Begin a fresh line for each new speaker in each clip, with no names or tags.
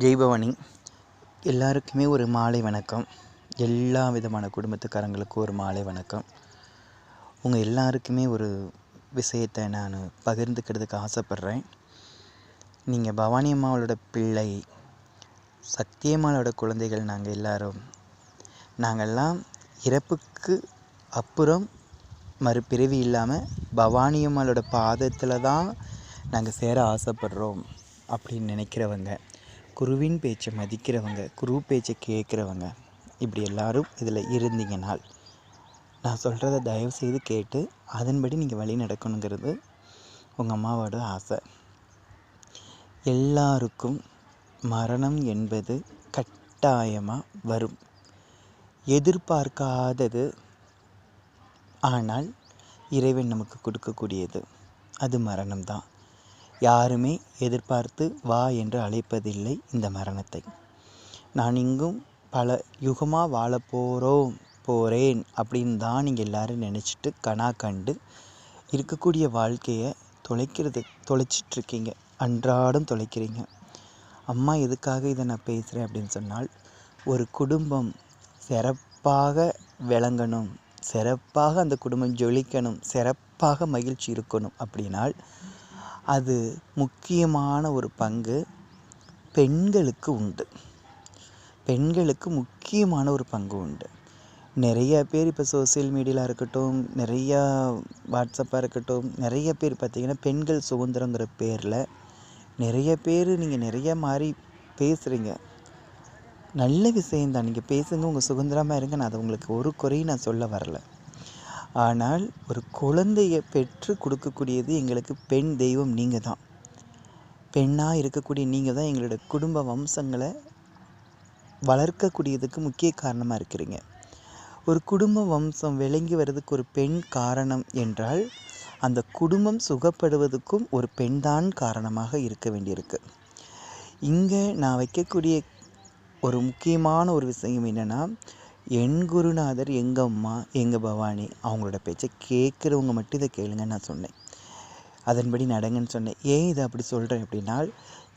ஜெய்பவானி. எல்லாருக்குமே ஒரு மாலை வணக்கம். எல்லா விதமான குடும்பத்துக்காரங்களுக்கும் ஒரு மாலை வணக்கம். உங்கள் எல்லாருக்குமே ஒரு விஷயத்தை நான் பகிர்ந்துக்கிறதுக்கு ஆசைப்பட்றேன். நீங்கள் பவானி அம்மாவோட பிள்ளை சத்தியம்மாளோட குழந்தைகள் நாங்கள் எல்லாரும். நாங்கள்லாம் இறப்புக்கு அப்புறம் மறுபிறவி இல்லாமல் பவானி அம்மாவோட பாதத்தில் தான் நாங்கள் சேர ஆசைப்படுறோம் அப்படின்னு நினைக்கிறவங்க. குருவின் பேச்சை மதிக்கிறவங்க குரு பேச்சை கேட்குறவங்க இப்படி எல்லாரும் இதில் இருந்தீங்கனால் நான் சொல்கிறத தயவு செய்து கேட்டு அதன்படி நீங்கள் வழி நடக்கணுங்கிறது உங்கள் அம்மாவோட ஆசை. எல்லாருக்கும் மரணம் என்பது கட்டாயமாக வரும். எதிர்பார்க்காதது ஆனால் இறைவன் நமக்கு கொடுக்கக்கூடியது. அது மரணம்தான். யாருமே எதிர்பார்த்து வா என்று அழைப்பதில்லை இந்த மரணத்தை. நான் இங்கும் பல யுகமாக வாழ போகிறோம் போகிறேன் அப்படின்னு தான் நீங்கள் எல்லோரும் நினச்சிட்டு கனா கண்டு இருக்கக்கூடிய வாழ்க்கையை தொலைக்கிறது தொலைச்சிட்ருக்கீங்க அன்றாடம் தொலைக்கிறீங்க. அம்மா எதுக்காக இதை நான் பேசுகிறேன் அப்படின்னு சொன்னால் ஒரு குடும்பம் சிறப்பாக விளங்கணும் சிறப்பாக அந்த குடும்பம் ஜொலிக்கணும் சிறப்பாக மகிழ்ச்சி இருக்கணும் அப்படின்னால் அது முக்கியமான ஒரு பங்கு பெண்களுக்கு உண்டு. பெண்களுக்கு முக்கியமான ஒரு பங்கு உண்டு. நிறைய பேர் இப்போ சோசியல் மீடியாவில் இருக்கட்டும் நிறையா வாட்ஸ்அப்பாக இருக்கட்டும் நிறைய பேர் பார்த்திங்கன்னா பெண்கள் சுதந்திரங்கிற பேரில் நிறைய பேர் நீங்கள் நிறைய மாதிரி பேசுகிறீங்க நல்ல விஷயந்தான் நீங்கள் பேசுங்க உங்கள் சுதந்திரமாக இருங்க. நான் அதை உங்களுக்கு ஒரு குறையும் நான் சொல்ல வரலை. ஆனால் ஒரு குழந்தையை பெற்று கொடுக்கக்கூடியது எங்களுக்கு பெண் தெய்வம் நீங்கள் தான் பெண்ணாக இருக்கக்கூடிய நீங்கள் தான் எங்களோட குடும்ப வம்சங்களை வளர்க்கக்கூடியதுக்கு முக்கிய காரணமாக இருக்கிறீங்க. ஒரு குடும்ப வம்சம் விளங்கி வர்றதுக்கு ஒரு பெண் காரணம் என்றால் அந்த குடும்பம் சுகப்படுவதற்கும் ஒரு பெண்தான் காரணமாக இருக்க வேண்டியிருக்கு. இங்கே நான் வைக்கக்கூடிய ஒரு முக்கியமான ஒரு விஷயம் என்னென்னா என் குருநாதர் எங்கள் அம்மா எங்கள் பவானி அவங்களோட பேச்சை கேட்குறவங்க மட்டும் இதை கேளுங்கன்னு நான் சொன்னேன். அதன்படி நடங்கன்னு சொன்னேன். ஏன் இதை அப்படி சொல்கிறேன் அப்படின்னா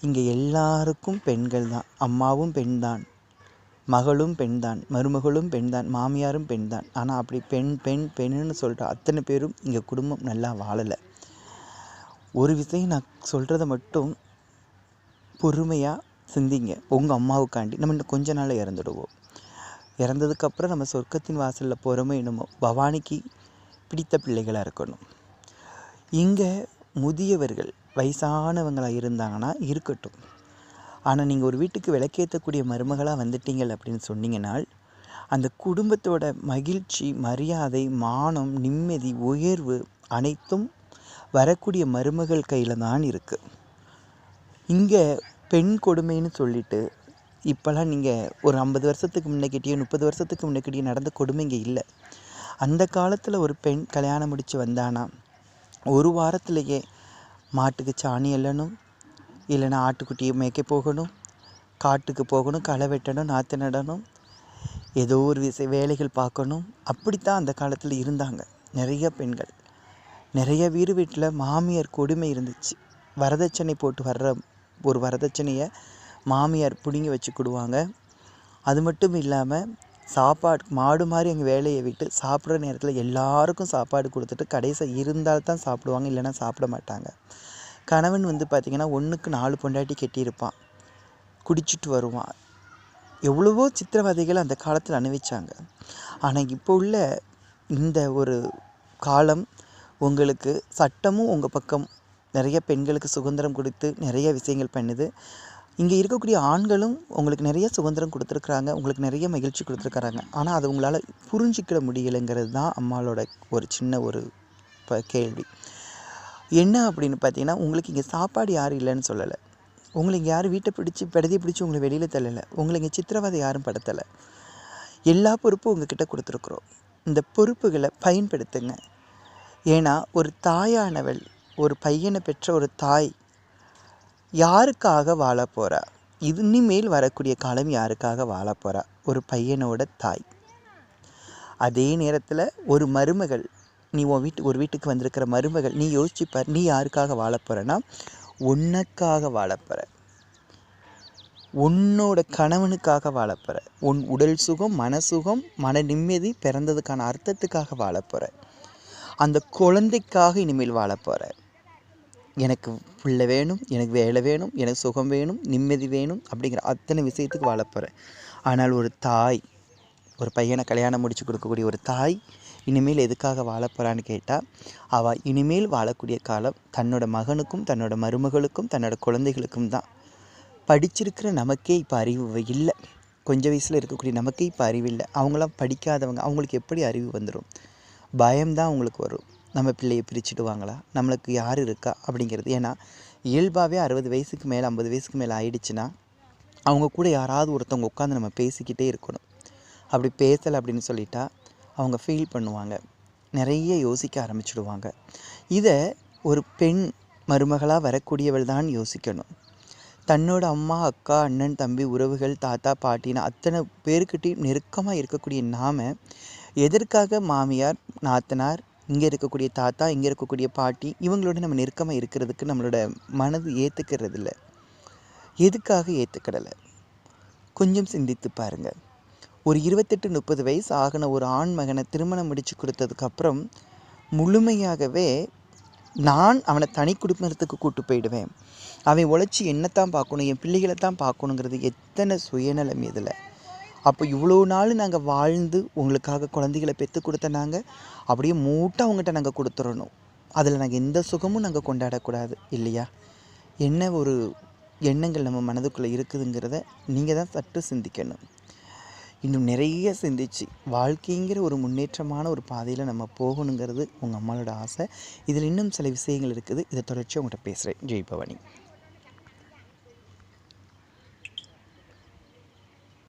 இங்கே எல்லாருக்கும் பெண்கள் தான். அம்மாவும் பெண் தான். மகளும் பெண் தான். மருமகளும் பெண் தான். மாமியாரும் பெண் தான். ஆனால் அப்படி பெண் பெண் பெண்ணுன்னு சொல்கிற அத்தனை பேரும் இங்கே குடும்பம் நல்லா வாழலை. ஒரு விஷயம் நான் சொல்கிறத மட்டும் பொறுமையாக சிந்திங்க. உங்கள் அம்மாவுக்காண்டி. நம்ம இன்னும் கொஞ்ச நாளில் இறந்துடுவோம். இறந்ததுக்கப்புறம் நம்ம சொர்க்கத்தின் வாசலில் போகிறோமோ என்னமோ பவானிக்கு பிடித்த பிள்ளைகளாக இருக்கணும். இங்கே முதியவர்கள் வயசானவங்களாக இருந்தாங்கன்னா இருக்கட்டும். ஆனால் நீங்கள் ஒரு வீட்டுக்கு விளக்கேற்றக்கூடிய மருமகளாக வந்துட்டீங்கள் அப்படின்னு சொன்னீங்கன்னால் அந்த குடும்பத்தோட மகிழ்ச்சி மரியாதை மானம் நிம்மதி உயர்வு அனைத்தும் வரக்கூடிய மருமகள் கையில் தான் இருக்குது இங்கே பெண் கொடுமைன்னு சொல்லிட்டு இப்போல்லாம் நீங்கள் ஒரு ஐம்பது வருஷத்துக்கு முன்னக்கிட்டேயோ முப்பது வருஷத்துக்கு முன்னக்கிட்டேயோ நடந்த கொடுமை இங்கே இல்லை. அந்த காலத்தில் ஒரு பெண் கல்யாணம் முடித்து வந்தானா ஒரு வாரத்திலேயே மாட்டுக்கு சாணி எல்லணும் இல்லைன்னா ஆட்டுக்குட்டியை மேய்க்க போகணும் காட்டுக்கு போகணும் களை வெட்டணும் நாற்று நடணும் ஏதோ ஒரு விசை வேலைகள் பார்க்கணும். அப்படித்தான் அந்த காலத்தில் இருந்தாங்க நிறைய பெண்கள். நிறைய வீடு வீட்டில் மாமியார் கொடுமை இருந்துச்சு. வரதட்சணை போட்டு வர்ற ஒரு வரதட்சணையை மாமியார் பிடுங்கி வச்சுக்கிடுவாங்க. அது மட்டும் இல்லாமல் சாப்பாடு மாடு மாதிரி எங்கள் வேலையை விட்டு சாப்பிட்ற நேரத்தில் எல்லாருக்கும் சாப்பாடு கொடுத்துட்டு கடைசி இருந்தால் தான் சாப்பிடுவாங்க இல்லைன்னா சாப்பிட மாட்டாங்க. கணவன் வந்து பார்த்திங்கன்னா ஒன்றுக்கு நாலு பொண்டாட்டி கட்டியிருப்பான். குடிச்சிட்டு வருவான். எவ்வளவோ சித்திரவதைகள் அந்த காலத்தில் அனுபவிச்சாங்க ஆனால் இப்போ உள்ள இந்த ஒரு காலம் உங்களுக்கு சட்டமும் உங்கள் பக்கம் நிறைய பெண்களுக்கு சுதந்திரம் கொடுத்து நிறைய விஷயங்கள் பண்ணுது. இங்கே இருக்கக்கூடிய ஆண்களும் உங்களுக்கு நிறைய சுதந்திரம் கொடுத்துருக்குறாங்க உங்களுக்கு நிறைய மகிழ்ச்சி கொடுத்துருக்குறாங்க. ஆனால் அது உங்களால் புரிஞ்சிக்கிட முடியலைங்கிறது தான் அம்மாவோட ஒரு சின்ன ஒரு இப்போ கேள்வி. என்ன அப்படின்னு பார்த்தீங்கன்னா உங்களுக்கு இங்கே சாப்பாடு யாரும் இல்லைன்னு சொல்லலை. உங்களை இங்கே யாரும் வீட்டை பிடிச்சி படுதி பிடிச்சி உங்களை வெளியில் தள்ளலை. உங்களை இங்கே சித்திரவதை யாரும் படுத்தலை. எல்லா பொறுப்பும் உங்ககிட்ட கொடுத்துருக்குறோம். இந்த பொறுப்புகளை பயன்படுத்துங்க. ஏன்னா ஒரு தாயானவள் ஒரு பையனை பெற்ற ஒரு தாய் யாருக்காக வாழ போகிறா இது இனிமேல் வரக்கூடிய காலம் யாருக்காக வாழ போகிறா ஒரு பையனோட தாய். அதே நேரத்தில் ஒரு மருமகள் நீ உன் வீட்டு ஒரு வீட்டுக்கு வந்திருக்கிற மருமகள் நீ யோசிச்சுப்பார் நீ யாருக்காக வாழ போகிறன்னா உனக்காக வாழ போகிற உன்னோட கணவனுக்காக வாழப்போகிற உன் உடல் சுகம் மன சுகம் மன நிம்மதி பிறந்ததுக்கான அர்த்தத்துக்காக வாழப்போகிற அந்த குழந்தைக்காக இனிமேல் வாழப்போகிற எனக்கு பிள்ளை வேணும் எனக்கு வேலை வேணும் எனக்கு சுகம் வேணும் நிம்மதி வேணும் அப்படிங்கிற அத்தனை விஷயத்துக்கு வாழப்போகிற ஆனால் ஒரு தாய் ஒரு பையனை கல்யாணம் முடித்து கொடுக்கக்கூடிய ஒரு தாய் இனிமேல் எதுக்காக வாழப்போகிறான்னு கேட்டால் அவள் இனிமேல் வாழக்கூடிய காலம் தன்னோட மகனுக்கும் தன்னோட மருமகளுக்கும் தன்னோட குழந்தைகளுக்கும் தான். படிச்சிருக்கிற நமக்கே இப்போ அறிவு இல்லை. கொஞ்சம் வயசில் இருக்கக்கூடிய நமக்கே இப்போ அறிவு இல்லை. அவங்களாம் படிக்காதவங்க அவங்களுக்கு எப்படி அறிவு வந்துடும் பயம்தான் அவங்களுக்கு வரும். நம்ம பிள்ளையை பிரிச்சுடுவாங்களா? நம்மளுக்கு யார் இருக்கா? அப்படிங்கிறது. ஏன்னா இயல்பாகவே அறுபது வயசுக்கு மேலே ஐம்பது வயசுக்கு மேலே ஆயிடுச்சுன்னா அவங்க கூட யாராவது ஒருத்தவங்க உட்காந்து நம்ம பேசிக்கிட்டே இருக்கணும். அப்படி பேசலை அப்படின்னு சொல்லிட்டா அவங்க ஃபீல் பண்ணுவாங்க. நிறைய யோசிக்க ஆரம்பிச்சிடுவாங்க. இதை ஒரு பெண் மருமகளாக வரக்கூடியவள் தான் யோசிக்கணும். தன்னோட அம்மா அக்கா அண்ணன் தம்பி உறவுகள் தாத்தா பாட்டின்னு அத்தனை பேருக்கிட்டையும் நெருக்கமாக இருக்கக்கூடிய நாம் எதற்காக மாமியார் நாத்தனார் இங்கே இருக்கக்கூடிய தாத்தா இங்கே இருக்கக்கூடிய பாட்டி இவங்களோட நம்ம நெருக்கமாக இருக்கிறதுக்கு நம்மளோட மனது ஏற்றுக்கிறது இல்லை எதுக்காக ஏற்றுக்கிடலை கொஞ்சம் சிந்தித்து பாருங்கள் ஒரு இருபத்தெட்டு முப்பது வயசு ஆகின ஒரு ஆண் மகனை திருமணம் முடித்து கொடுத்ததுக்கப்புறம் முழுமையாகவே நான் அவனை தனி குடும்பத்துக்கு கூட்டு போயிடுவேன். அவன் உழைச்சி என்னத்தான் பார்க்கணும் என் பிள்ளைகளை தான் பார்க்கணுங்கிறது எத்தனை சுயநலம் இதில். அப்போ இவ்வளோ நாள் நாங்கள் வாழ்ந்து உங்களுக்காக குழந்தைகளை பெற்று கொடுத்த நாங்கள் அப்படியே மூட்டை அவங்ககிட்ட நாங்கள் கொடுத்துடணும். அதில் நாங்கள் எந்த சுகமும் நாங்கள் கொண்டாடக்கூடாது இல்லையா? என்ன ஒரு எண்ணங்கள் நம்ம மனதுக்குள்ளே இருக்குதுங்கிறத நீங்கள் தான் சற்று சிந்திக்கணும். இன்னும் நிறைய சிந்திச்சு வாழ்க்கைங்கிற ஒரு முன்னேற்றமான ஒரு பாதையில் நம்ம போகணுங்கிறது உங்கள் அம்மாவோட ஆசை. இதில் இன்னும் சில விஷயங்கள் இருக்குது. இதை தொடர்ச்சி உங்கள்கிட்ட பேசுகிறேன் ஜெய் பவானி.